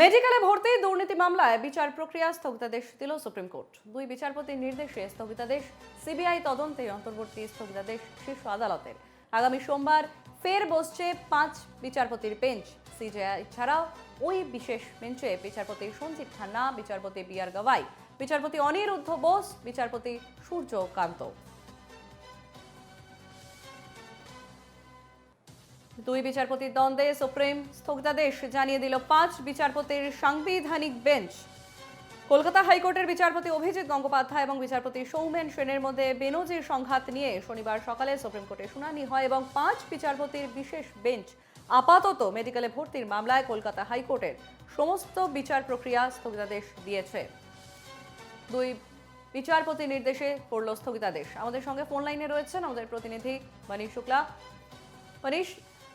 মেডিকেলে ভর্তি দুর্নীতি মামলায় বিচার প্রক্রিয়া স্থগিতাদেশ দিল সুপ্রিম কোর্ট। দুই বিচারপতির নির্দেশে স্থগিতাদেশ, সিবিআই তদন্তে অন্তর্বর্তী স্থগিতাদেশ শীর্ষ আদালতের আগামী সোমবার ফের বসছে পাঁচ বিচারপতির বেঞ্চ। সিজিআই ছাড়াও ওই বিশেষ বেঞ্চে বিচারপতি সঞ্জীব খান্না, বিচারপতি বি আর গাওয়াই বিচারপতি অনিরুদ্ধ বোস, বিচারপতি সূর্যকান্ত দুই বিচারপতির দ্বন্দ্বে সুপ্রিম স্থগিতাদেশ জানিয়ে দিল পাঁচ বিচারপতির সাংবিধানিক বেঞ্চ। কলকাতা হাইকোর্টের বিচারপতি অভিজিৎ গঙ্গোপাধ্যায় এবং বিচারপতি সৌমেন সেনের মধ্যে বেনজির সংঘাত নিয়ে শনিবার সকালে সুপ্রিম কোর্টে শুনানি হয় এবং পাঁচ বিচারপতির বিশেষ বেঞ্চ আপাতত মেডিকেলে ভর্তির মামলায় কলকাতা হাইকোর্টের সমস্ত বিচার প্রক্রিয়া স্থগিতাদেশ দিয়েছে। দুই বিচারপতি নির্দেশে পড়ল স্থগিতাদেশ। আমাদের সঙ্গে ফোন লাইনে রয়েছেন আমাদের প্রতিনিধি মনীষ শুক্লা। মনীষ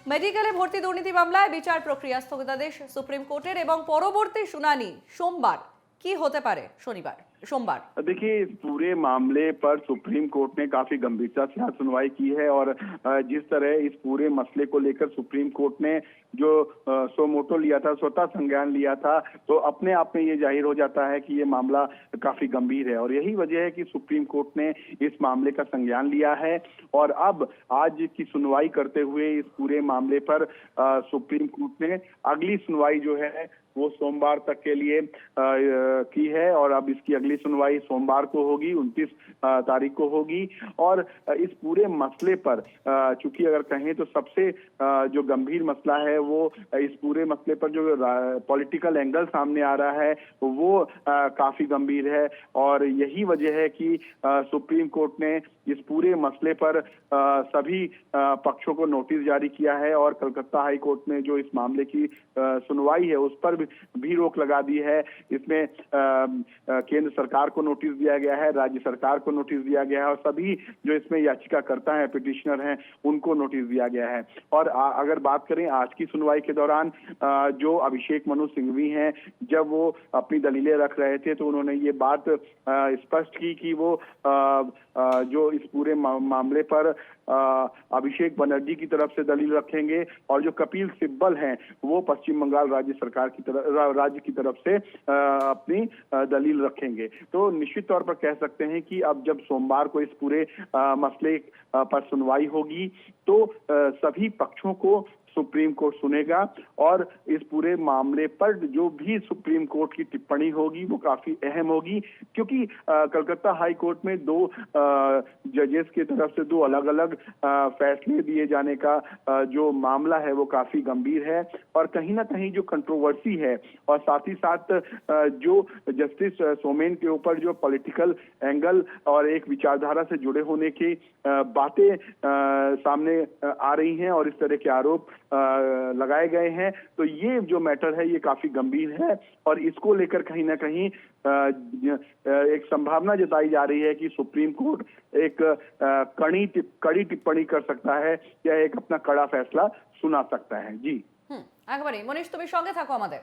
মেডিকেলে ভর্তি দুর্নীতি মামলায় বিচার প্রক্রিয়া স্থগিতাদেশ সুপ্রিম কোর্টের এবং পরবর্তী শুনানি সোমবার কি হতে পারে শনিবার সোমবার देखिए इस पूरे मामले पर सुप्रीम कोर्ट ने काफी गंभीरता से आज सुनवाई की है और अ, जिस तरह इस पूरे मसले को लेकर सुप्रीम कोर्ट ने जो सोमोटो लिया था स्वतः संज्ञान लिया था तो अपने आप में ये ज़ाहिर हो जाता है कि ये मामला काफ़ी गंभीर है। और यही वजह है कि सुप्रीम कोर्ट ने इस मामले का संज्ञान लिया है। और अब आज की सुनवाई करते हुए इस पूरे मामले पर सुप्रीम कोर्ट ने अगली सुनवाई जो है वो सोमवार तक के लिए अ, की है। और अब इसकी अगली सुनवाई सोमवार को होगी उनतीस तारीख को होगी। और इस पूरे मसले पर चूँकि अगर कहें तो सबसे जो गंभीर मसला है वो इस पूरे मसले पर जो पॉलिटिकल एंगल सामने आ रहा है वो काफ़ी गंभीर है और यही वजह है कि सुप्रीम कोर्ट ने इस पूरे मसले पर सभी पक्षों को नोटिस जारी किया है और कलकत्ता हाई कोर्ट में जो इस मामले की सुनवाई है उस पर भी, रोक लगा दी है। इसमें केंद्र सरकार को नोटिस दिया गया है राज्य सरकार को नोटिस दिया गया है और सभी जो इसमें याचिकाकर्ता हैं पिटिशनर हैं उनको नोटिस दिया गया है। और अगर बात करें आज की सुनवाई के दौरान जो अभिषेक मनु सिंघवी हैं, जब वो अपनी दलीलें रख रहे थे तो उन्होंने ये बात स्पष्ट की कि वो जो इस पूरे मामले पर अभिषेक बनर्जी की तरफ़ से दलील रखेंगे और जो कपिल सिब्बल हैं, वो पश्चिम बंगाल राज्य सरकार की तरफ़ राज्य की तरफ़ से अपनी दलील रखेंगे। तो निश्चित तौर पर कह सकते हैं कि अब जब सोमवार को इस पूरे मसले पर सुनवाई होगी तो सभी पक्षों को सुप्रीम कोर्ट सुनेगा और इस पूरे मामले पर जो भी सुप्रीम कोर्ट की टिप्पणी होगी, वो काफ़ी अहम होगी, क्योंकि कलकत्ता हाई कोर्ट में दो जजेस की तरफ़ से दो अलग अलग फैसले दिए जाने का जो मामला है वो काफ़ी गंभीर है और कहीं ना कहीं जो कंट्रोवर्सी है और साथ ही साथ जो जस्टिस सोमेन के ऊपर जो पॉलिटिकल एंगल और एक विचारधारा से जुड़े होने की बातें सामने आ रही हैं और इस तरह के आरोप लगाए गए हैं तो ये जो मैटर है ये काफी गंभीर है और इसको लेकर कहीं ना कहीं अ, अ, एक संभावना जताई जा रही है कि सुप्रीम कोर्ट एक अ, कड़ी टिप- कड़ी टिप्पणी कर सकता है या एक अपना कड़ा फैसला सुना सकता है जी হুম একেবারেই মনীষ তুমি সঙ্গে থাকো আমাদের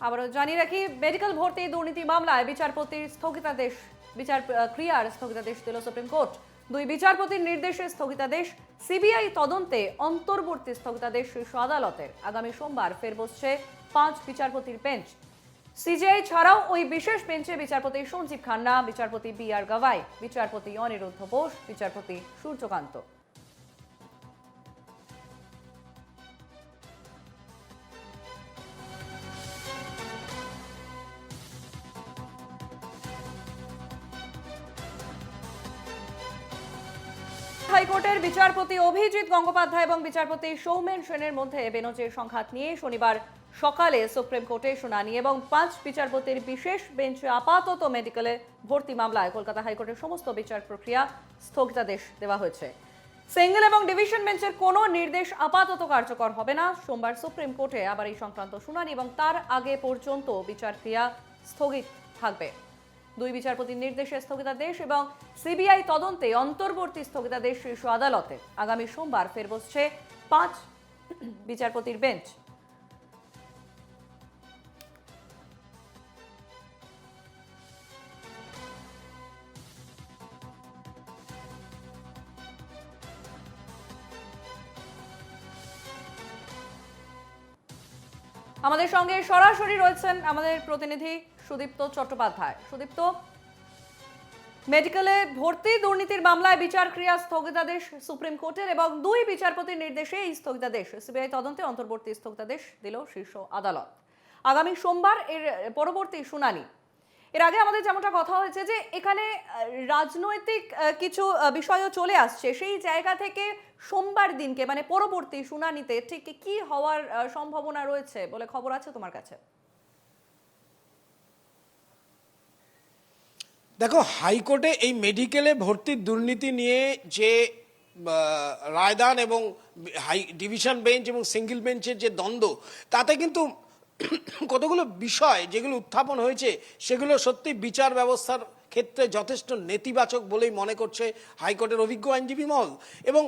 আবারও জানিয়ে রাখি মেডিকেল ভর্তি দুর্নীতি মামলায় বিচারপতির স্থগিতাদেশ বিচার আহ, ক্রিয়ার স্থগিতাদেশ দিল সুপ্রিম কোর্ট দুই বিচারপতির নির্দেশে স্থগিতাদেশ, সিবিআই তদন্তে অন্তর্বর্তী স্থগিতাদেশ শীর্ষ আদালতের। আগামী সোমবার ফের বসছে পাঁচ বিচারপতির বেঞ্চ। সিজিআই ছাড়াও ওই বিশেষ বেঞ্চে বিচারপতি সঞ্জীব খান্না, বিচারপতি বি আর গাভাই, বিচারপতি অনিরুদ্ধ বোস, বিচারপতি সূর্যকান্ত। বিচারপতি অভিজিৎ গঙ্গোপাধ্যায় এবং বিচারপতি সৌমেন সেনের মধ্যে বেনজির সংঘাত নিয়ে শনিবার সকালে সুপ্রিম কোর্টে শুনানি এবং পাঁচ বিচারপতির বিশেষ বেঞ্চে আপাতত মেডিকেলে ভর্তি মামলায় কলকাতা হাইকোর্টের সমস্ত বিচার প্রক্রিয়া স্থগিতাদেশ দেওয়া হয়েছে। সিঙ্গেল এবং ডিভিশন বেঞ্চের কোনো নির্দেশ আপাতত কার্যকর হবে না। সোমবার সুপ্রিম কোর্টে আবার এই সংক্রান্ত শুনানি এবং তার আগে পর্যন্ত বিচার ক্রিয়া স্থগিত থাকবে। দুই বিচারপতির নির্দেশে স্থগিতাদেশ এবং সিবিআই তদন্তে অন্তর্বর্তী স্থগিতাদেশ শীর্ষ আদালতে। আগামী সোমবার ফের বসছে পাঁচ বিচারপতির বেঞ্চ। আমাদের সঙ্গে সরাসরি রয়েছেন আমাদের প্রতিনিধি সুদীপ্ত চট্টোপাধ্যায়। সুদীপ্ত, মেডিকেলে ভর্তি দুর্নীতির মামলায় বিচার ক্রিয়া স্থগিতাদেশ সুপ্রিম কোর্টের এবং দুই বিচারপতির নির্দেশে এই স্থগিতাদেশ, সিবিআই তদন্তে অন্তর্বর্তী স্থগিতাদেশ দিল শীর্ষ আদালত। আগামী সোমবার এর পরবর্তী শুনানি। এর আগে আমাদের যেমনটা কথা হয়েছে যে এখানে রাজনৈতিক কিছু বিষয়ও চলে আসছে। সেই জায়গা থেকে সোমবার দিনকে মানে পরবর্তী শুনানিতে ঠিক কি হওয়ার সম্ভাবনা রয়েছে বলে খবর আছে তোমার কাছে? দেখো, হাইকোর্টে এই মেডিকেলে ভর্তির দুর্নীতি নিয়ে যে রায়দান এবং হাই, ডিভিশন বেঞ্চ এবং সিঙ্গেল বেঞ্চের যে দ্বন্দ্ব, তাতে কিন্তু কতগুলো বিষয় যেগুলো উত্থাপন হয়েছে সেগুলো সত্যি বিচার ব্যবস্থার ক্ষেত্রে যথেষ্ট নেতিবাচক বলেই মনে করছে হাইকোর্টের অভিজ্ঞ আইনজীবী মহল। এবং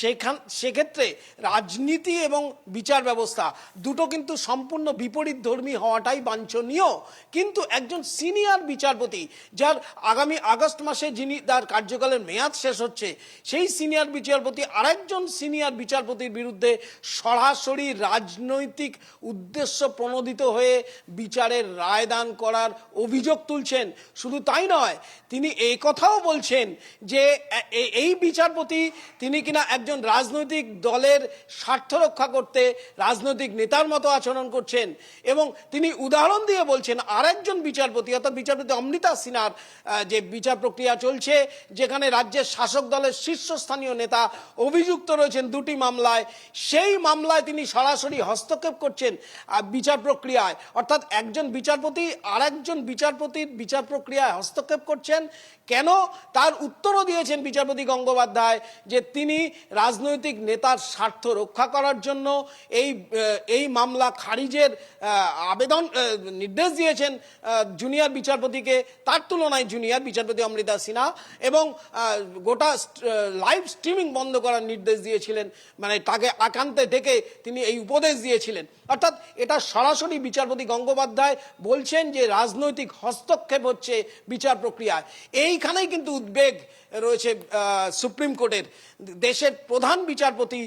সেখান, সেক্ষেত্রে রাজনীতি এবং বিচার ব্যবস্থা দুটো কিন্তু সম্পূর্ণ বিপরীত ধর্মী হওয়াটাই বাঞ্ছনীয়। কিন্তু একজন সিনিয়র বিচারপতি, যার আগামী আগস্ট মাসে যিনি তার কার্যকালের মেয়াদ শেষ হচ্ছে, সেই সিনিয়র বিচারপতি আরেকজন সিনিয়র বিচারপতির বিরুদ্ধে সরাসরি রাজনৈতিক উদ্দেশ্য প্রণোদিত হয়ে বিচারের রায়দান করার অভিযোগ তুলছেন। শুধু তাই নয়, তিনি এই কথাও বলছেন যে এই বিচারপতি তিনি কিনা একজন রাজনৈতিক দলের স্বার্থ রক্ষা করতে রাজনৈতিক নেতার মতো আচরণ করছেন এবং তিনি উদাহরণ দিয়ে বলছেন, আরেকজন বিচারপতি, অর্থাৎ বিচারপতি অমৃতা সিনহার যে বিচার প্রক্রিয়া চলছে, যেখানে রাজ্যের শাসক দলের শীর্ষস্থানীয় নেতা অভিযুক্ত রয়েছেন দুটি মামলায়, সেই মামলায় তিনি সরাসরি হস্তক্ষেপ করছেন বিচার প্রক্রিয়ায়। অর্থাৎ একজন বিচারপতি আরেকজন বিচারপতির বিচার প্রক্রিয়ায় হস্তক্ষেপ করছেন কেন? তার উত্তরও দিয়েছেন বিচারপতি গঙ্গোপাধ্যায় যে তিনি রাজনৈতিক নেতার স্বার্থ রক্ষা করার জন্য এই এই মামলা খারিজের আবেদন নির্দেশ দিয়েছেন জুনিয়র বিচারপতিকে। তার তুলনায় জুনিয়র বিচারপতি অমৃতা সিনহা এবং গোটা লাইভ স্ট্রিমিং বন্ধ করার নির্দেশ দিয়েছিলেন। মানে তাকে আকান্তে ডেকে তিনি এই উপদেশ দিয়েছিলেন। অর্থাৎ এটা সরাসরি বিচারপতি গঙ্গোপাধ্যায় বলছেন যে রাজনৈতিক হস্তক্ষেপ হচ্ছে বিচার প্রক্রিয়ায়। এইখানেই কিন্তু উদ্বেগ রয়েছে সুপ্রিম কোর্টের। দেশের প্রধান বিচারপতি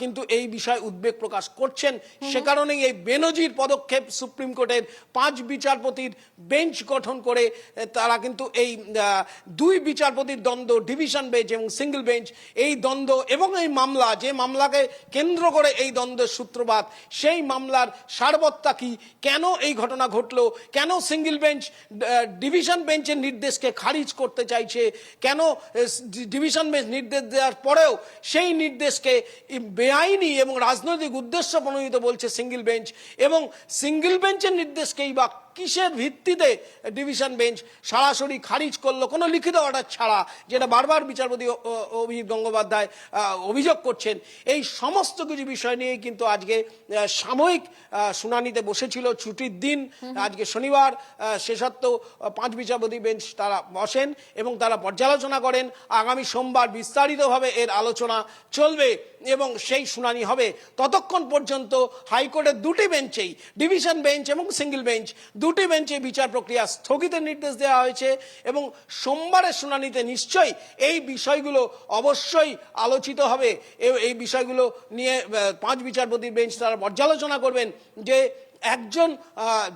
কিন্তু এই বিষয়ে উদ্বেগ প্রকাশ করছেন। সে কারণেই এই বেনজির পদক্ষেপ সুপ্রিম কোর্টের পাঁচ বিচারপতির বেঞ্চ গঠন করে তারা কিন্তু এই দুই বিচারপতির দ্বন্দ্ব ডিভিশন বেঞ্চ এবং সিঙ্গেল বেঞ্চ এই দ্বন্দ্ব এবং এই মামলা যে মামলাকে কেন্দ্র করে এই দ্বন্দ্বের সূত্রপাত সেই মামলার সারবত্তা কি কেন এই ঘটনা ঘটলো কেন সিঙ্গেল বেঞ্চ ডিভিশন বেঞ্চের নির্দেশকে খারিজ করতে চাইছে কেন ডিভিশন বেঞ্চ নির্দেশ দেওয়ার পরেও সেই নির্দেশকে বেআইনি এবং রাজনৈতিক উদ্দেশ্য প্রণোদিত বলছে সিঙ্গেল বেঞ্চ এবং সিঙ্গেল বেঞ্চের নির্দেশকেই বা কিসের ভিত্তিতে ডিভিশন বেঞ্চ সরাসরি খারিজ করল? কোনো লিখিত অর্ডার ছাড়া যেটা বারবার বিচারপতি অভিজিৎ গঙ্গোপাধ্যায় অভিযোগ করছেন। এই সমস্ত কিছু বিষয় নিয়ে কিন্তু আজকে সাময়িক শুনানিতে বসেছিল। ছুটির দিন আজকে শনিবার সে সত্ত্বেও পাঁচ বিচারপতি বেঞ্চ তারা বসেন এবং তারা পর্যালোচনা করেন। আগামী সোমবার বিস্তারিতভাবে এর আলোচনা চলবে এবং সেই শুনানি হবে। ততক্ষণ পর্যন্ত হাইকোর্টের দুটি বেঞ্চেই ডিভিশন বেঞ্চ এবং সিঙ্গেল বেঞ্চ দুটি বেঞ্চে বিচার প্রক্রিয়া স্থগিতের নির্দেশ দেওয়া হয়েছে এবং সোমবারের শুনানিতে নিশ্চয়ই এই বিষয়গুলো অবশ্যই আলোচিত হবে। এই বিষয়গুলো নিয়ে পাঁচ বিচারপতির বেঞ্চ তারা পর্যালোচনা করবেন যে একজন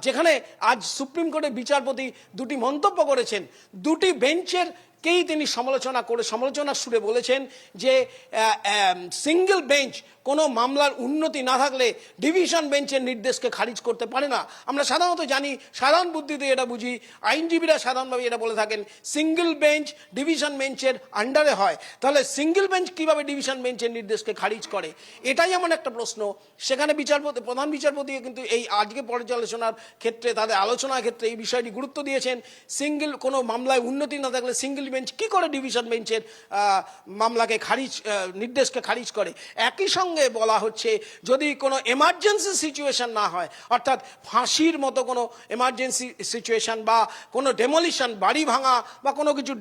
যেখানে আজ সুপ্রিম কোর্টের বিচারপতি দুটি মন্তব্য করেছেন, দুটি বেঞ্চের কেই তিনি সমালোচনা করে, সমালোচনার সুরে বলেছেন যে সিঙ্গেল বেঞ্চ কোনো মামলার উন্নতি না থাকলে ডিভিশন বেঞ্চের নির্দেশকে খারিজ করতে পারে না। আমরা সাধারণত জানি, সাধারণ বুদ্ধিতে এটা বুঝি, আইনজীবীরা সাধারণভাবে এটা বলে থাকেন সিঙ্গেল বেঞ্চ ডিভিশন বেঞ্চের আন্ডারে হয়। তাহলে সিঙ্গেল বেঞ্চ কীভাবে ডিভিশন বেঞ্চের নির্দেশকে খারিজ করে? এটাই এমন একটা প্রশ্ন। সেখানে বিচারপতি, প্রধান বিচারপতি কিন্তু এই আজকে পর্যালোচনার ক্ষেত্রে, তাদের আলোচনার ক্ষেত্রে এই বিষয়টি গুরুত্ব দিয়েছেন। সিঙ্গেল কোনো মামলায় উন্নতি না থাকলে সিঙ্গেল বেঞ্চ কি করে ডিভিশন বেঞ্চের মামলাকে খারিজ নির্দেশকে খারিজ করে? একই সঙ্গে বলা হচ্ছে, যদি কোনো এমার্জেন্সি সিচুয়েশন না হয়, অর্থাৎ ফাঁসির মতো কোনো এমার্জেন্সি সিচুয়েশন বা কোনো ডেমোলিশন বাড়ি ভাঙা বা কোনো কিছু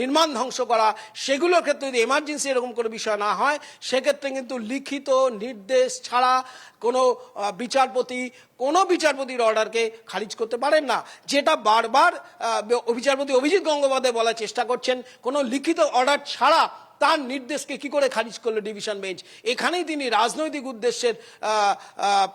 নির্মাণ ধ্বংস করা, সেগুলোর ক্ষেত্রে যদি এমার্জেন্সি এরকম কোনো বিষয় না হয়, সেক্ষেত্রে কিন্তু লিখিত নির্দেশ ছাড়া কোনো বিচারপতি, কোনো বিচারপতির অর্ডারকে খারিজ করতে পারেন না। যেটা বারবার বিচারপতি অভিজিৎ গঙ্গোপাধ্যায় বলার চেষ্টা করছেন, কোনো লিখিত অর্ডার ছাড়া তার নির্দেশকে কি করে খারিজ করল ডিভিশন বেঞ্চ? এখানেই তিনি রাজনৈতিক উদ্দেশ্যের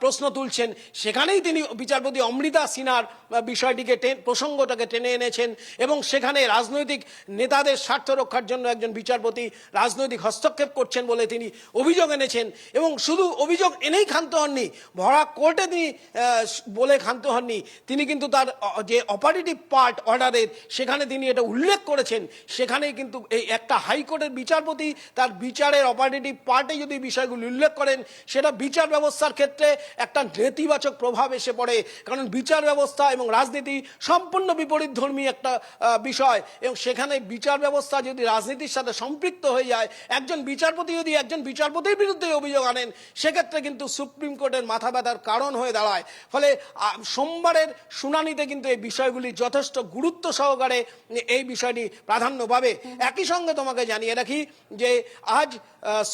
প্রশ্ন তুলছেন। সেখানেই তিনি বিচারপতি অমৃতা সিনহার বিষয়টিকে প্রসঙ্গটাকে টেনে এনেছেন এবং সেখানে রাজনৈতিক নেতাদের স্বার্থ রক্ষার জন্য একজন বিচারপতি রাজনৈতিক হস্তক্ষেপ করছেন বলে তিনি অভিযোগ এনেছেন। এবং শুধু অভিযোগ এনেই ক্ষান্ত হননি, ভরা কোর্টে তিনি বলে ক্ষান্ত হননি। তিনি কিন্তু তার যে অপারেটিভ পার্ট অর্ডারের সেখানে তিনি এটা উল্লেখ করেছেন। সেখানেই কিন্তু এই একটা হাইকোর্টের বিচারপতি তার বিচারের অপারেটিভ পার্টে যদি বিষয়গুলি উল্লেখ করেন, সেটা বিচার ব্যবস্থার ক্ষেত্রে একটা নেতিবাচক প্রভাব এসে পড়ে। কারণ বিচার ব্যবস্থা এবং রাজনীতি সম্পূর্ণ বিপরীত ধর্মী একটা বিষয়। এবং সেখানে বিচার ব্যবস্থা যদি রাজনীতির সাথে সম্পৃক্ত হয়ে যায়, একজন বিচারপতি যদি একজন বিচারপতির বিরুদ্ধে অভিযোগ আনেন, সেক্ষেত্রে কিন্তু সুপ্রিম কোর্টের মাথা ব্যথার কারণ হয়ে দাঁড়ায়। ফলে সোমবারের শুনানিতে কিন্তু এই বিষয়গুলি যথেষ্ট গুরুত্ব সহকারে এই বিষয়টি প্রাধান্য পাবে। একই সঙ্গে তোমাকে জানিয়ে রাখি যে আজ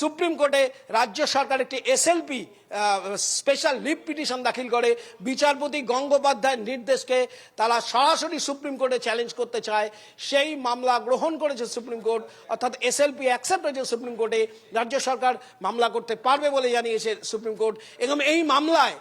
সুপ্রিম কোর্টে রাজ্য সরকার একটি এসএলপি স্পেশাল লিভ পিটিশন দাখিল করে। বিচারপতি গঙ্গোপাধ্যায়ের নির্দেশকে তারা সরাসরি সুপ্রিম কোর্টে চ্যালেঞ্জ করতে চায়। সেই মামলা গ্রহণ করেছে সুপ্রিম কোর্ট, অর্থাৎ এসএলপি অ্যাকসেপ্ট হয়েছে সুপ্রিম কোর্টে। রাজ্য সরকার মামলা করতে পারবে বলে জানিয়েছে সুপ্রিম কোর্ট। এবং এই মামলায়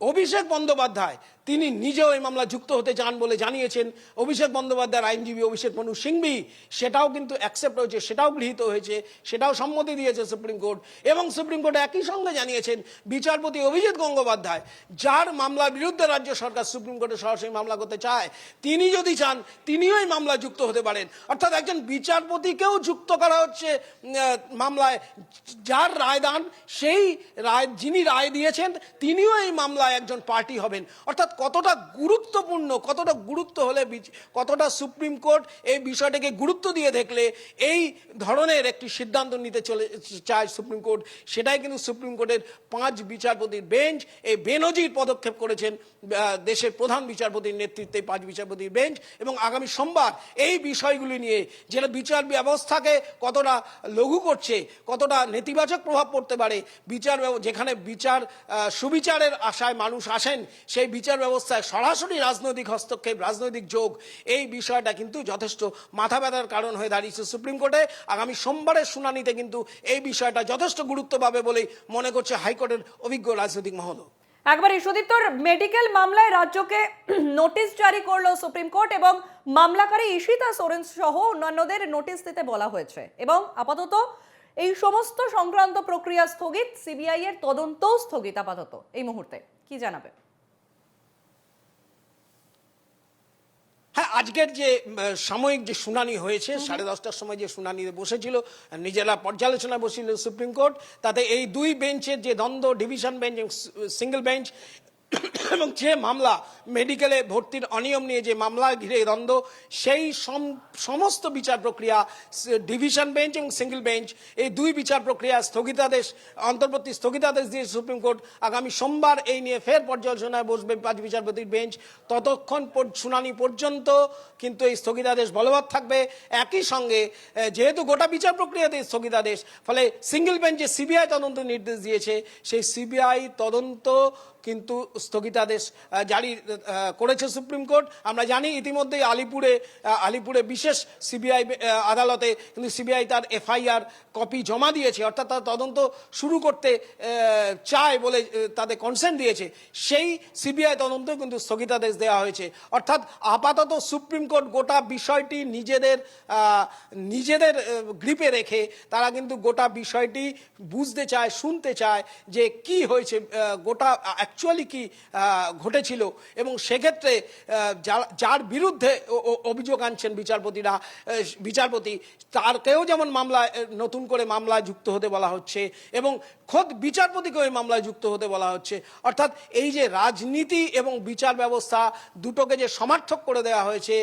অভিষেক বন্দ্যোপাধ্যায়, তিনি নিজেও এই মামলা যুক্ত হতে চান বলে জানিয়েছেন। অভিষেক বন্দ্যোপাধ্যায়ের আইনজীবী অভিষেক মনু সিংভি, সেটাও কিন্তু অ্যাকসেপ্ট হয়েছে, সেটাও গৃহীত হয়েছে, সেটাও সম্মতি দিয়েছে সুপ্রিম কোর্ট। এবং সুপ্রিম কোর্ট একই সঙ্গে জানিয়েছেন, বিচারপতি অভিজিৎ গঙ্গোপাধ্যায়, যার মামলার বিরুদ্ধে রাজ্য সরকার সুপ্রিম কোর্টে সরাসরি মামলা করতে চায়, তিনি যদি চান, তিনিও এই মামলা যুক্ত হতে পারেন। অর্থাৎ একজন বিচারপতিকেও যুক্ত করা হচ্ছে মামলায়। যার রায়দান, সেই রায়, যিনি রায় দিয়েছেন, তিনিও এই মামলায় একজন পার্টি হবেন। অর্থাৎ কতটা গুরুত্বপূর্ণ, কতটা গুরুত্ব হলে কতটা সুপ্রিম কোর্ট এই বিষয়টাকে গুরুত্ব দিয়ে দেখলে এই ধরনের একটি সিদ্ধান্ত নিতে চলে, চায় সুপ্রিম কোর্ট। সেটাই কিন্তু সুপ্রিম কোর্টের পাঁচ বিচারপতির বেঞ্চ। এই বেনজির পদক্ষেপ করেছেন দেশের প্রধান বিচারপতির নেতৃত্বে পাঁচ বিচারপতির বেঞ্চ। এবং আগামী সোমবার এই বিষয়গুলি নিয়ে যেটা বিচার ব্যবস্থাকে কতটা লঘু করছে, কতটা নেতিবাচক প্রভাব পড়তে পারে, বিচার যেখানে বিচার সুবিচারের আশায় মানুষ আসেন, সেই বিচার ব্যবস্থায় সরাসরি রাজনৈতিক হস্তক্ষেপ, রাজনৈতিক যোগ, এই বিষয়টা কিন্তু যথেষ্ট মাথা ব্যথার কারণ হয়ে দাঁড়িয়েছে সুপ্রিম কোর্টে। আগামী সোমবারের শুনানিতে কিন্তু এই বিষয়টা যথেষ্ট গুরুত্ব পাবে বলেই মনে করছে হাইকোর্টের অভিজ্ঞ রাজনৈতিক মহল। একবার সুদীপ্তর মেডিকেল মামলায় রাজ্যকে নোটিশ জারি করল সুপ্রিম কোর্ট এবং মামলাকারী ঈশিতা সোরেন সহ অন্যান্যদের নোটিশ দিতে বলা হয়েছে এবং আপাতত এই সমস্ত সংক্রান্ত প্রক্রিয়া স্থগিত, সিবিআই এর তদন্তও স্থগিত আপাতত এই মুহূর্তে। কি জানাবে? হ্যাঁ আজকের যে সাময়িক যে শুনানি হয়েছে সাড়ে দশটার সময় যে শুনানি বসেছিল নিজেরা পর্যালোচনা বসেছিল সুপ্রিম কোর্ট তাতে এই দুই বেঞ্চের যে দ্বন্দ্ব ডিভিশন বেঞ্চ এবং সিঙ্গেল বেঞ্চ এবং যে মামলা মেডিকেলে ভর্তির অনিয়ম নিয়ে যে মামলা ঘিরে দ্বন্দ্ব, সেই সম- সমস্ত বিচার প্রক্রিয়া ডিভিশন বেঞ্চ এবং সিঙ্গেল বেঞ্চ, এই দুই বিচার প্রক্রিয়া স্থগিতাদেশ, অন্তর্বর্তী স্থগিতাদেশ দিয়ে সুপ্রিম কোর্ট আগামী সোমবার এই নিয়ে ফের পর্যালোচনায় বসবে পাঁচ বিচারপতির বেঞ্চ। ততক্ষণ শুনানি পর্যন্ত কিন্তু এই স্থগিতাদেশ বলবৎ থাকবে। একই সঙ্গে যেহেতু গোটা বিচার প্রক্রিয়াতে স্থগিতাদেশ, ফলে সিঙ্গেল বেঞ্চে সিবিআই তদন্ত নির্দেশ দিয়েছে। সেই সিবিআই তদন্ত কিন্তু স্থগিতাদেশ জারি করেছে সুপ্রিম কোর্ট। আমরা জানি ইতিমধ্যেই আলিপুরে আলিপুরে বিশেষ সিবিআই আদালতে কিন্তু সিবিআই তার এফআইআর কপি জমা দিয়েছে, অর্থাৎ তার তদন্ত শুরু করতে চায় বলে তাদের কনসেন্ট দিয়েছে। সেই সিবিআই তদন্ত কিন্তু স্থগিতাদেশ দেওয়া হয়েছে। অর্থাৎ আপাতত সুপ্রিম কোর্ট গোটা বিষয়টি নিজেদের নিজেদের গ্রিপে রেখে তারা কিন্তু গোটা বিষয়টি বুঝতে চায়, শুনতে চায় যে কি হয়েছে গোটা অ্যাকচুয়ালি কি ঘটেছিল এবং সেক্ষেত্রে যার- বিরুদ্ধে অভিযোগ আনছেন বিচারপতিরা বিচারপতি, তারকেও যেমন মামলায় নতুন করে মামলায় যুক্ত হতে বলা হচ্ছে এবং খোদ বিচারপতিকেও এই মামলায় যুক্ত হতে বলা হচ্ছে। অর্থাৎ এই যে রাজনীতি এবং বিচার ব্যবস্থা দুটোকে যে সমার্থক করে দেওয়া হয়েছে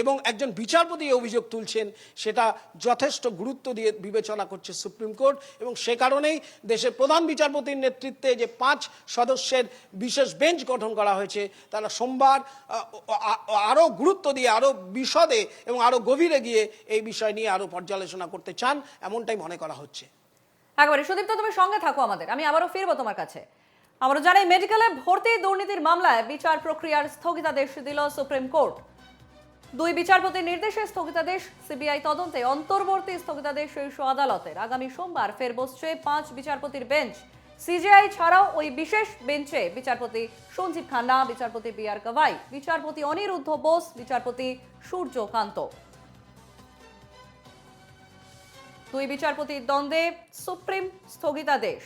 এবং একজন বিচারপতি অভিযোগ তুলছেন, সেটা যথেষ্ট গুরুত্ব দিয়ে বিবেচনা করছে সুপ্রিম কোর্ট এবং সে কারণেই দেশের প্রধান বিচারপতির নেতৃত্বে যে পাঁচ সদস্যের বিশেষ বেঞ্চ গঠন করা হয়েছে। তারা সোমবার আরও গুরুত্ব দিয়ে আরও বিশদে এবং আরও গভীরে গিয়ে এই বিষয় নিয়ে আরও পর্যালোচনা করতে চান, এমনটাই মনে করা হচ্ছে। একবারে, সুদীপ্ত, তুমি সঙ্গে থাকো আমাদের। আমি আবারও ফিরবো তোমার কাছে। আমরা জানি মেডিকেলে ভর্তি দুর্নীতির মামলায় বিচার প্রক্রিয়ার স্থগিতাদেশ দিল সুপ্রিম কোর্ট। দুই বিচারপতির নির্দেশে স্থগিতাদেশ, সিবিআই তদন্তে অন্তর্বর্তী স্থগিতাদেশ শীর্ষ আদালতের। আগামী সোমবার ফের বসছে পাঁচ বিচারপতির বেঞ্চ। সিজিআই ছাড়াও ওই বিশেষ বেঞ্চে বিচারপতি সঞ্জীব খান্না, বিচারপতি বি আর গভাই বিচারপতি অনিরুদ্ধ বোস, বিচারপতি সূর্যকান্ত। দুই বিচারপতির দ্বন্দ্বে সুপ্রিম স্থগিতাদেশ।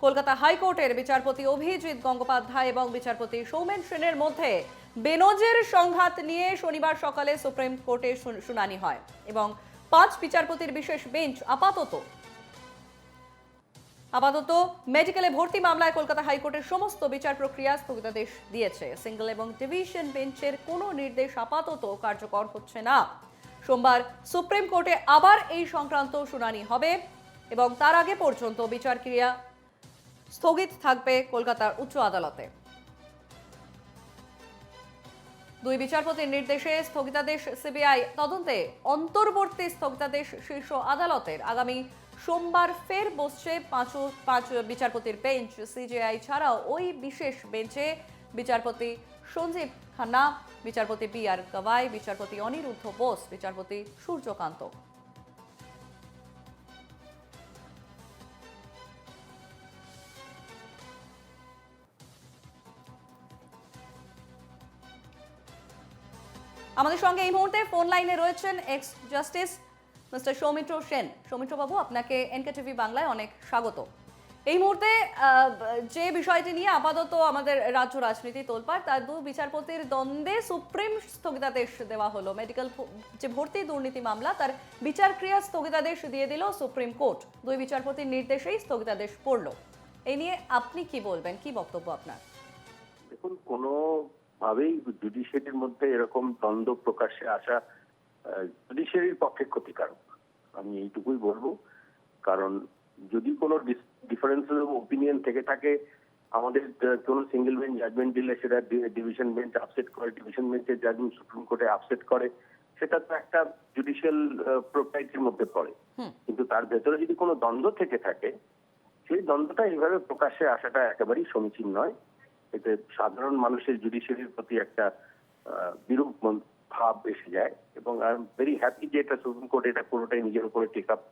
কলকাতা হাইকোর্টের বিচারপতি অভিজিৎ গঙ্গোপাধ্যায় এবং বিচারপতি সৌমেন সেনের মধ্যে বেনজের সংঘাত নিয়ে শনিবার সকালে সুপ্রিম কোর্টে শুন- শুনানি হয় এবং পাঁচ বিচারপতির বিশেষ বেঞ্চ আপাতত আপাতত মেডিকেলে ভর্তি মামলায় কলকাতা হাইকোর্টের সমস্ত বিচার প্রক্রিয়া স্থগিতাদেশ দিয়েছে। সিঙ্গেল এবং ডিভিশন বেঞ্চের কোনো নির্দেশ আপাতত কার্যকর হচ্ছে না। সোমবার সুপ্রিম কোর্টে আবার এই সংক্রান্ত শুনানি হবে এবং তার আগে পর্যন্ত বিচার ক্রিয়া স্থগিত থাকবে কলকাতার উচ্চ আদালতে। দুই বিচারপতির নির্দেশে স্থগিতাদেশ সিবিআই তদন্তে অন্তর্বর্তী স্থগিতাদেশ শীর্ষ আদালতের আগামী সোমবার ফের বসছে পাঁচ পাঁচ বিচারপতির বেঞ্চ। সিজিআই ছাড়াও ওই বিশেষ বেঞ্চে বিচারপতি সঞ্জীব খান্না, বিচারপতি বি আর গভাই বিচারপতি অনিরুদ্ধ বোস, বিচারপতি সূর্যকান্ত। আমাদের সঙ্গে এই মুহূর্তে ফোন লাইনে রয়েছেন ex justice mister Soumitra Sen. Soumitra বাবু আপনাকে এনকে টিভি বাংলায় অনেক স্বাগত। এই মুহূর্তে যে বিষয়টি নিয়ে আপাতত আমাদের রাজ্য রাজনীতি তোলপাড়, তার দু বিচারপতির দ্বন্দ্বে সুপ্রিম স্থগিতাদেশ দেওয়া হলো। মেডিকেল যে ভর্তি দুর্নীতি মামলা, তার বিচার ক্রিয়া স্থগিতাদেশ দিয়ে দিল সুপ্রিম কোর্ট। দুই বিচারপতির নির্দেশেই স্থগিতাদেশ পড়ল। এই নিয়ে আপনি কি বলবেন? কি বক্তব্য আপনার? দেখুন, কোনোভাবেই জুডিশিয়ারির মধ্যে এরকম দ্বন্দ্ব প্রকাশ্যে আসা জুডিশিয়ারির পক্ষে ক্ষতিকারক। আমি এইটুকুই বলব। কারণ যদি কোনো ডিফারেন্সেস অফ ওপিনিয়ন থেকে থাকে আমাদের কোনো সিঙ্গেল বেঞ্চ জাজমেন্ট দিলে সেটা ডিভিশন বেঞ্চ আপসেট করে ডিভিশন বেঞ্চের জাজমেন্ট সুপ্রিম কোর্টে আপসেট করে সেটা তো একটা জুডিশিয়াল প্রোপ্রাইটির মধ্যে পড়ে। কিন্তু তার ভেতরে যদি কোনো দ্বন্দ্ব থেকে থাকে সেই দ্বন্দ্বটা এইভাবে প্রকাশ্যে আসাটা একেবারেই সমীচীন নয়। এতে সাধারণ মানুষের জুডিশিয়ারির প্রতি একটা বিরূপ ভাব এসে যায় এবং আই এম ভেরি হ্যাপি যে এটা সুপ্রিম কোর্ট এটা পুরোটাই নিজের উপরে টেক আপ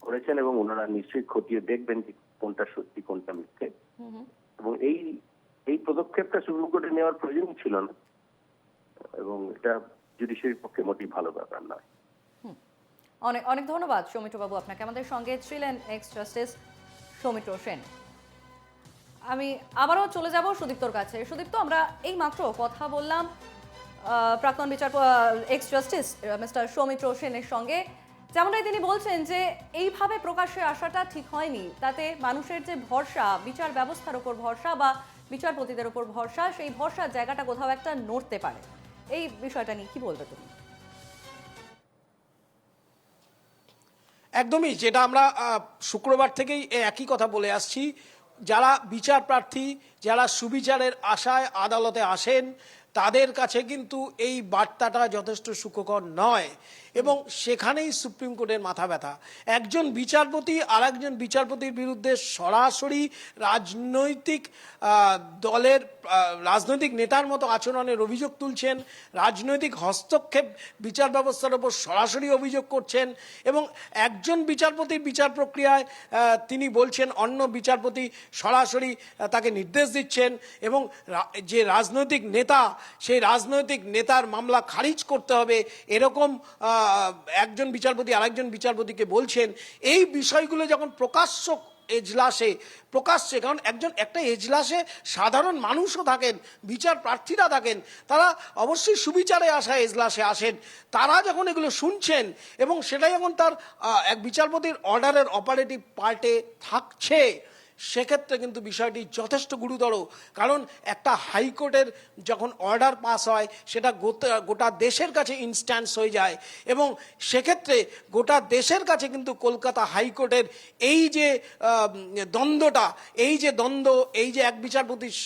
করেছেন এবং ওনারা নিশ্চয়ই খতিয়ে দেখবেন যে কোনটা সত্যি কোনটা মিথ্যে। এবং এই এই পদক্ষেপটা সুপ্রিম কোর্টে নেওয়ার প্রয়োজন ছিল না। এবং এটা জুডিশিয়ারির পক্ষে মোটেই ভালো ব্যাপার নয়। অনেক অনেক ধন্যবাদ সৌমিত্র বাবু আপনাকে। আমাদের সঙ্গে ছিলেন এক্স জাস্টিস সৌমিত্র সেন। আমি আবারও চলে যাব সুদীপ্তর কাছে। সুদীপ্ত আমরা এই মাত্র কথা বললাম। প্রাক্তন বিচার এক্স জাস্টিস মিস্টার সৌমিত্র সেনের সঙ্গে। যেমনটাই তিনি বলছেন যে, এইভাবে প্রকাশ্যে আসাটা ঠিক হয়নি। তাতে মানুষের যে ভরসা, বিচার ব্যবস্থার উপর ভরসা বা বিচারপতিদের উপর ভরসা, সেই ভরসার জায়গাটা কোথাও একটা নড়তে পারে। এই বিষয়টা নিয়ে কি বলবে তুমি? একদমই, যেটা আমরা শুক্রবার থেকেই একই কথা বলে আসছি। যারা বিচার প্রার্থী, যারা সুবিচারের আশায় আদালতে আসেন তাদের কাছে কিন্তু এই বার্তাটা যথেষ্ট সুখকর নয়। এবং সেখানেই সুপ্রিম কোর্টের মাথা ব্যথা। একজন বিচারপতি আর একজন বিচারপতির বিরুদ্ধে সরাসরি রাজনৈতিক দলের রাজনৈতিক নেতার মতো আচরণের অভিযোগ তুলছেন, রাজনৈতিক হস্তক্ষেপ বিচার ব্যবস্থার ওপর সরাসরি অভিযোগ করছেন এবং একজন বিচারপতির বিচার প্রক্রিয়ায় তিনি বলছেন অন্য বিচারপতি সরাসরি তাকে নির্দেশ দিচ্ছেন এবং যে রাজনৈতিক নেতা, সেই রাজনৈতিক নেতার মামলা খারিজ করতে হবে, এরকম একজন বিচারপতি আরেকজন বিচারপতিকে বলছেন, এই বিষয়গুলো যখন প্রকাশ্য এজলাসে, প্রকাশ্যে, কারণ একজন, একটা এজলাসে সাধারণ মানুষও থাকেন, বিচার প্রার্থীরা থাকেন, তারা অবশ্যই সুবিচারে আসা এজলাসে আসেন, তারা যখন এগুলো শুনছেন এবং সেটা যখন তার এক বিচারপতির অর্ডারের অপারেটিভ পার্টে থাকছে সেক্ষেত্রে কিন্তু বিষয়টি যথেষ্ট গুরুতর। কারণ একটা হাইকোর্টের যখন অর্ডার পাস হয়, সেটা গোটা দেশের কাছে ইনস্ট্যান্স হয়ে যায় এবং সেক্ষেত্রে গোটা দেশের কাছে কিন্তু কলকাতা হাইকোর্টের এই যে দ্বন্দ্বটা, এই যে দ্বন্দ্ব, এই যে এক বিচারপতির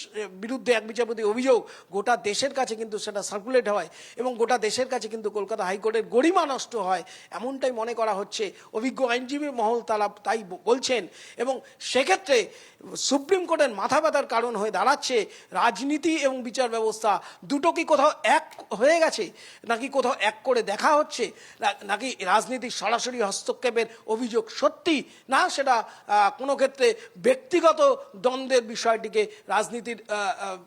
বিরুদ্ধে এক বিচারপতি অভিযোগ, গোটা দেশের কাছে কিন্তু সেটা সার্কুলেট হয় এবং গোটা দেশের কাছে কিন্তু কলকাতা হাইকোর্টের গরিমা নষ্ট হয়। এমনটাই মনে করা হচ্ছে। অভিজ্ঞ আইনজীবী মহল তারা তাই বলছেন এবং সেক্ষেত্রে সুপ্রিম কোর্টের মাথা ব্যথার কারণ হয়ে দাঁড়াচ্ছে। রাজনীতি এবং বিচার ব্যবস্থা দুটো কি কোথাও এক হয়ে গেছে? নাকি কোথাও এক করে দেখা হচ্ছে? নাকি রাজনীতির সরাসরি হস্তক্ষেপের অভিযোগ সত্যি? না সেটা কোনো ক্ষেত্রে ব্যক্তিগত দ্বন্দ্বের বিষয়টিকে রাজনীতির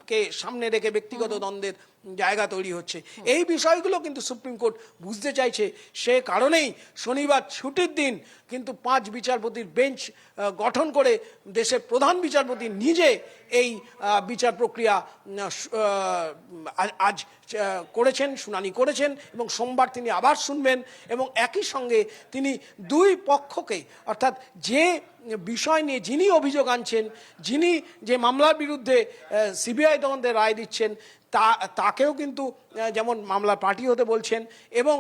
কে সামনে রেখে ব্যক্তিগত দ্বন্দ্বের জায়গা তৈরি হচ্ছে। এই বিষয়গুলো কিন্তু সুপ্রিম কোর্ট বুঝতে চাইছে। সে কারণেই শনিবার ছুটির দিন কিন্তু পাঁচ বিচারপতির বেঞ্চ গঠন করে দেশের প্রধান বিচারপতি নিজে এই বিচার প্রক্রিয়া আজ করেছেন, শুনানি করেছেন এবং সোমবার তিনি আবার শুনবেন এবং একই সঙ্গে তিনি দুই পক্ষকে, অর্থাৎ যে বিষয় নিয়ে যিনি অভিযোগ আনছেন, যিনি যে মামলার বিরুদ্ধে সিবিআই তদন্তের রায় দিচ্ছেন, তা, তাকেও কিন্তু যেমন মামলার পার্টি হতে বলছেন এবং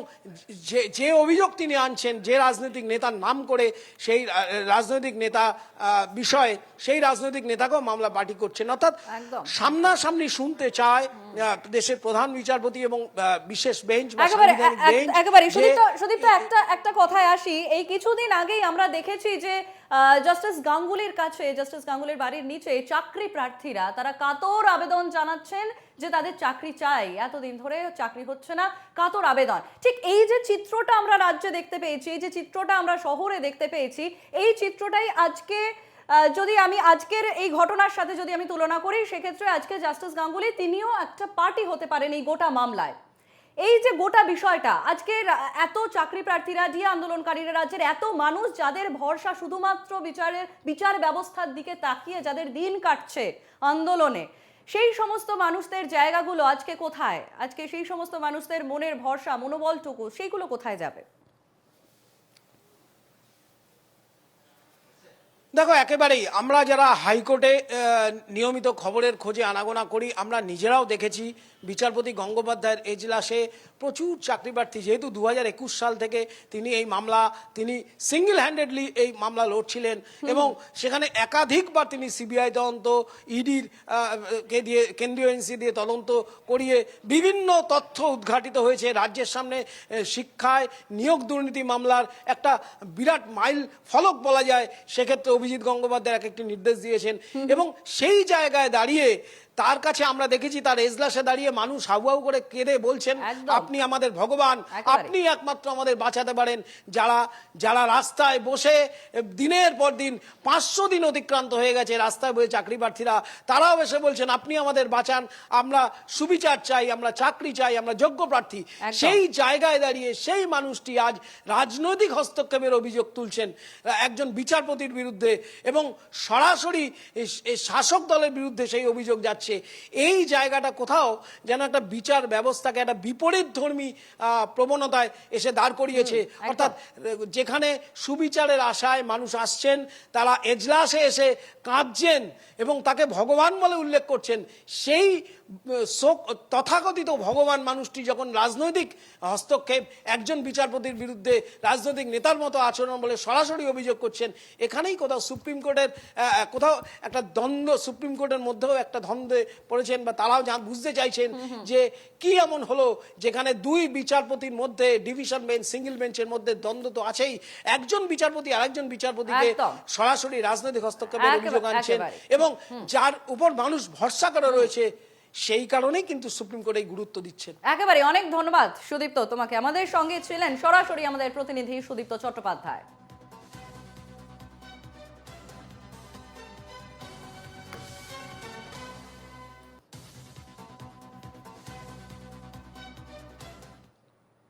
যে যে অভিযোগ তিনি আনছেন যে রাজনৈতিক নেতার নাম করে সেই রাজনৈতিক নেতা বিষয়ে সেই রাজনৈতিক নেতাকেও মামলা পার্টি করছেন। অর্থাৎ সামনাসামনি শুনতে চায় দেশের প্রধান বিচারপতি এবং বিশেষ বেঞ্চ একেবারে সুদীপ্ত একটা একটা কথায় আসি। এই কিছুদিন আগেই আমরা দেখেছি যে জাস্টিস গাঙ্গুলির কাছে জাস্টিস গাঙ্গুলির বাড়ির নিচে চাকরি প্রার্থীরা তারা কাতর আবেদন জানাচ্ছেন যে তাদের চাকরি চাই, এতদিন ধরে চাকরি হচ্ছে না, কাতর আবেদন। ঠিক এই যে চিত্রটা আমরা রাজ্যে দেখতে পেয়েছি, এই যে চিত্রটা আমরা শহরে দেখতে পেয়েছি, এই চিত্রটাই আজকে যদি আমি আজকের এই ঘটনার সাথে যদি আমি তুলনা করি, সেক্ষেত্রে আজকে জাস্টিস গাঙ্গুলি তিনিও একটা পার্টি হতে পারেন এই গোটা মামলায়। এই যে গোটা বিষয়টা, আজকে এত চাকরি প্রার্থীরা যে আন্দোলনকারীরা রাজ্যের এত মানুষ যাদের ভরসা শুধুমাত্র বিচারের, বিচার ব্যবস্থার দিকে তাকিয়ে, যাদের দিন কাটছে আন্দোলনে সেই সমস্ত মানুষদের জায়গাগুলো আজকে কোথায়? আজকে সেই সমস্ত মানুষদের মনের ভরসা, মনোবলটুকু সেইগুলো কোথায় যাবে? দেখো, একেবারেই আমরা যারা হাইকোর্টে নিয়মিত খবরের খোঁজে আনাগোনা করি, আমরা নিজেরাও দেখেছি বিচারপতি গঙ্গোপাধ্যায়ের এজলাসে প্রচুর চাকরি প্রার্থী যেহেতু দু একুশ সাল থেকে তিনি এই মামলা তিনি সিঙ্গেল হ্যান্ডেডলি এই মামলা লড়ছিলেন এবং সেখানে একাধিকবার তিনি সিবিআই তদন্ত ইডির কে দিয়ে কেন্দ্রীয় এজেন্সি দিয়ে তদন্ত করিয়ে বিভিন্ন তথ্য উদ্ঘাটিত হয়েছে। রাজ্যের সামনে শিক্ষায় নিয়োগ দুর্নীতি মামলার একটা বিরাট মাইল ফলক বলা যায়। সেক্ষেত্রে অভিজিৎ গঙ্গোপাধ্যায় এক একটি নির্দেশ দিয়েছেন। এবং সেই জায়গায় দাঁড়িয়ে তার কাছে আমরা দেখেছি তার এজলাসে দাঁড়িয়ে মানুষ হাউহাউ করে কেঁদে বলছেন আপনি আমাদের ভগবান আপনি একমাত্র আমাদের বাঁচাতে পারেন। যারা যারা রাস্তায় বসে দিনের পর দিন পাঁচশো দিন অতিক্রান্ত হয়ে গেছে রাস্তায় বসে চাকরি প্রার্থীরা তারাও এসে বলছেন আপনি আমাদের বাঁচান আমরা সুবিচার চাই আমরা চাকরি চাই আমরা যোগ্য প্রার্থী। সেই জায়গায় দাঁড়িয়ে সেই মানুষটি আজ রাজনৈতিক হস্তক্ষেপের অভিযোগ তুলছেন একজন বিচারপতির বিরুদ্ধে এবং সরাসরি শাসক দলের বিরুদ্ধে সেই অভিযোগ যাচ্ছে। এই জায়গাটা কোথাও যেন একটা বিচার ব্যবস্থাকে একটা বিপরীত ধর্মী প্রবণতায় এসে দাঁড় করিয়েছে। অর্থাৎ যেখানে সুবিচারের আশায় মানুষ আসছেন তারা এজলাসে এসে কাঁদছেন এবং তাকে ভগবান বলে উল্লেখ করছেন। সেই শোক- তথাকথিত ভগবান মানুষটি যখন রাজনৈতিক হস্তক্ষেপ একজন বিচারপতির বিরুদ্ধে রাজনৈতিক নেতার মতো আচরণ বলে সরাসরি অভিযোগ করছেন এখানেই কোথাও সুপ্রিম কোর্টের কোথাও একটা দ্বন্দ্ব সুপ্রিম কোর্টের মধ্যেও একটা দ্বন্দ্বে পড়েছেন বা তারাও যা বুঝতে চাইছেন যে কি এমন হলো যেখানে দুই বিচারপতির মধ্যে ডিভিশন বেঞ্চ সিঙ্গেল বেঞ্চের মধ্যে দ্বন্দ্ব তো আছেই একজন বিচারপতি আরেকজন বিচারপতিকে সরাসরি রাজনৈতিক হস্তক্ষেপের অভিযোগ আনছেন এবং যার উপর মানুষ ভরসা করে রয়েছে সেই কারণেই কিন্তু সুপ্রিম কোর্ট এই গুরুত্ব দিচ্ছেন। একেবারে অনেক ধন্যবাদ সুদীপ্ত। তোমাকে আমাদের সঙ্গে ছিলেন সরাসরি আমাদের প্রতিনিধি সুদীপ্ত চট্টোপাধ্যায়।